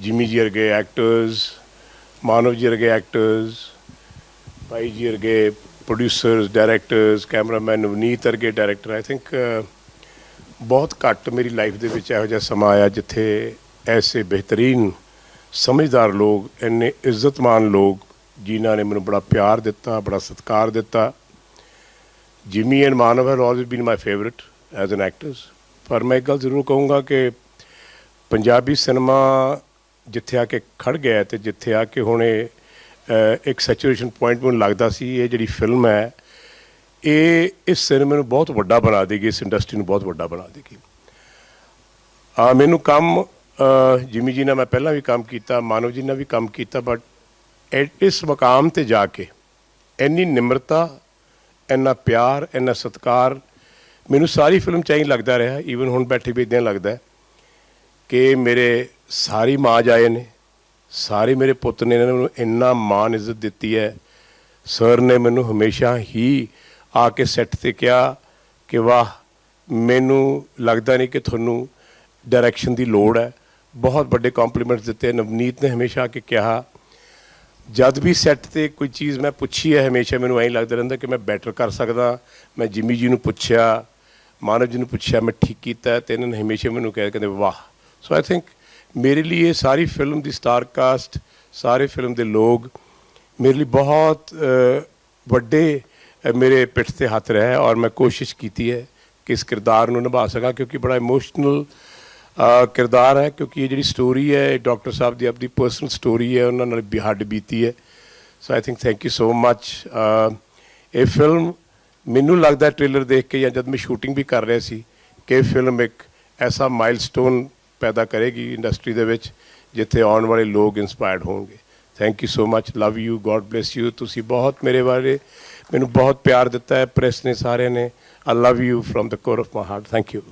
ਜਿਮੀ ਜੀ ਵਰਗੇ ਐਕਟਰਸ ਮਾਨਵ ਜੀ ਵਰਗੇ ਐਕਟਰਸ ਭਾਈ ਜੀ ਵਰਗੇ ਪ੍ਰੋਡਿਊਸਰਸ ਡਾਇਰੈਕਟਰਸ ਕੈਮਰਾਮੈਨ ਨਵਨੀਤ ਵਰਗੇ ਡਾਇਰੈਕਟਰ ਆਈ ਥਿੰਕ ਬਹੁਤ ਘੱਟ ਮੇਰੀ ਲਾਈਫ ਦੇ ਵਿੱਚ ਇਹੋ ਜਿਹਾ ਸਮਾਂ ਆਇਆ ਜਿੱਥੇ ਐਸੇ ਬਿਹਤਰੀਨ ਸਮਝਦਾਰ ਲੋਕ, ਇੰਨੇ ਇੱਜ਼ਤਮਾਨ ਲੋਕ ਜਿਨ੍ਹਾਂ ਨੇ ਮੈਨੂੰ ਬੜਾ ਪਿਆਰ ਦਿੱਤਾ, ਬੜਾ ਸਤਿਕਾਰ ਦਿੱਤਾ। Jimmy and Manav have always been my favourite as an actors ਪਰ ਮੈਂ ਇੱਕ ਗੱਲ ਜ਼ਰੂਰ ਕਹੂੰਗਾ ਕਿ ਪੰਜਾਬੀ ਸਿਨੇਮਾ ਜਿੱਥੇ ਆ ਕੇ ਖੜ ਗਿਆ ਹੈ ਤੇ ਜਿੱਥੇ ਆ ਕੇ ਹੁਣ ਇਹ ਇੱਕ ਸੈਚੂਰੇਸ਼ਨ ਪੁਆਇੰਟ ਮੈਨੂੰ ਲੱਗਦਾ ਸੀ ਇਹ ਜਿਹੜੀ ਫਿਲਮ ਹੈ, ਇਹ, ਇਸ ਸਿਨੇਮੇ ਨੂੰ ਬਹੁਤ ਵੱਡਾ ਬਣਾ ਦੇਗੀ, ਇਸ ਇੰਡਸਟਰੀ ਨੂੰ ਬਹੁਤ ਵੱਡਾ ਬਣਾ ਦੇਗੀ। ਆ, ਮੈਨੂੰ ਕੰਮ ਜਿਮੀ ਜੀ ਨਾਲ ਮੈਂ ਪਹਿਲਾਂ ਵੀ ਕੰਮ ਕੀਤਾ, ਮਾਨਵ ਜੀ ਨਾਲ ਵੀ ਕੰਮ ਕੀਤਾ ਬਟ ਇਸ ਮਕਾਮ ਤੇ ਜਾ ਕੇ ਇੰਨੀ ਨਿਮਰਤਾ, ਇੰਨਾ ਪਿਆਰ, ਇੰਨਾ ਸਤਿਕਾਰ, ਮੈਨੂੰ ਸਾਰੀ ਫਿਲਮ ਚਾਹੀ ਲੱਗਦਾ ਰਿਹਾ ਈਵਨ ਹੁਣ ਬੈਠੇ ਵੀ ਇਦਾਂ ਲੱਗਦਾ ਕਿ ਮੇਰੇ ਸਾਰੀ ਮਾਂ ਆਏ ਨੇ, ਸਾਰੇ ਮੇਰੇ ਪੁੱਤ ਨੇ ਇਹਨਾਂ ਨੇ ਮੈਨੂੰ ਇੰਨਾ ਮਾਣ ਇੱਜ਼ਤ ਦਿੱਤੀ ਹੈ। ਸਰ ਨੇ ਮੈਨੂੰ ਹਮੇਸ਼ਾ ਹੀ ਆ ਕੇ ਸੈੱਟ ਤੇ ਕਿਹਾ ਕਿ ਵਾਹ, ਮੈਨੂੰ ਲੱਗਦਾ ਨਹੀਂ ਕਿ ਤੁਹਾਨੂੰ ਡਾਇਰੈਕਸ਼ਨ ਦੀ ਲੋੜ ਹੈ। ਬਹੁਤ ਵੱਡੇ ਕੰਪਲੀਮੈਂਟਸ ਦਿੱਤੇ, ਨਵਨੀਤ ਨੇ ਹਮੇਸ਼ਾ ਆ ਕੇ ਕਿਹਾ। ਜਦ ਵੀ ਸੈੱਟ ਤੇ ਕੋਈ ਚੀਜ਼ ਮੈਂ ਪੁੱਛੀ ਹੈ, ਹਮੇਸ਼ਾ ਮੈਨੂੰ ਐਂ ਲੱਗਦਾ ਰਹਿੰਦਾ ਕਿ ਮੈਂ ਬੈਟਰ ਕਰ ਸਕਦਾ। ਮੈਂ ਜਿਮੀ ਜੀ ਨੂੰ ਪੁੱਛਿਆ, ਮਾਨਵ ਜੀ ਨੂੰ ਪੁੱਛਿਆ, ਮੈਂ ਠੀਕ ਕੀਤਾ ਹੈ ਤੇ ਇਹਨਾਂ ਨੇ ਹਮੇਸ਼ਾ ਮੈਨੂੰ ਕਹਿ, ਕਹਿੰਦੇ ਵਾਹ। ਸੋ ਆਈ ਥਿੰਕ ਮੇਰੇ ਲਈ ਇਹ ਸਾਰੀ ਫਿਲਮ ਦੀ ਸਟਾਰ ਸਾਰੇ ਫਿਲਮ ਦੇ ਲੋਕ ਮੇਰੇ ਲਈ ਬਹੁਤ ਵੱਡੇ ਮੇਰੇ ਪਿੱਠ ਤੇ ਹੱਥ ਰਿਹਾ ਔਰ ਮੈਂ ਕੋਸ਼ਿਸ਼ ਕੀਤੀ ਹੈ ਕਿ ਇਸ ਕਿਰਦਾਰ ਨੂੰ ਨਿਭਾ ਸਕਾਂ ਕਿਉਂਕਿ ਬੜਾ ਇਮੋਸ਼ਨਲ ਕਿਰਦਾਰ ਹੈ ਕਿਉਂਕਿ ਇਹ ਜਿਹੜੀ ਸਟੋਰੀ ਹੈ ਡਾਕਟਰ ਸਾਹਿਬ ਦੀ ਆਪਣੀ ਪਰਸਨਲ ਸਟੋਰੀ ਹੈ ਉਹਨਾਂ ਨਾਲ ਵੀ ਹੱਡ ਬੀਤੀ ਹੈ so I think thank you so much ਇਹ ਫਿਲਮ ਮੈਨੂੰ ਲੱਗਦਾ ਟ੍ਰੇਲਰ ਦੇਖ ਕੇ ਜਾਂ ਜਦ ਮੈਂ ਸ਼ੂਟਿੰਗ ਵੀ ਕਰ ਰਿਹਾ ਸੀ ਕਿ ਇਹ ਫਿਲਮ ਇੱਕ ਐਸਾ ਮਾਈਲਸਟੋਨ ਪੈਦਾ ਕਰੇਗੀ ਇੰਡਸਟਰੀ ਦੇ ਵਿੱਚ, ਜਿੱਥੇ ਆਉਣ ਵਾਲੇ ਲੋਕ ਇਨਸਪਾਇਰਡ ਹੋਣਗੇ। Thank you so much love you God bless you ਤੁਸੀਂ ਬਹੁਤ ਮੇਰੇ ਬਾਰੇ ਮੈਨੂੰ ਬਹੁਤ ਪਿਆਰ ਦਿੱਤਾ ਹੈ। ਪ੍ਰੈਸ ਨੇ ਸਾਰਿਆਂ ਨੇ। I love you from the core of my heart thank you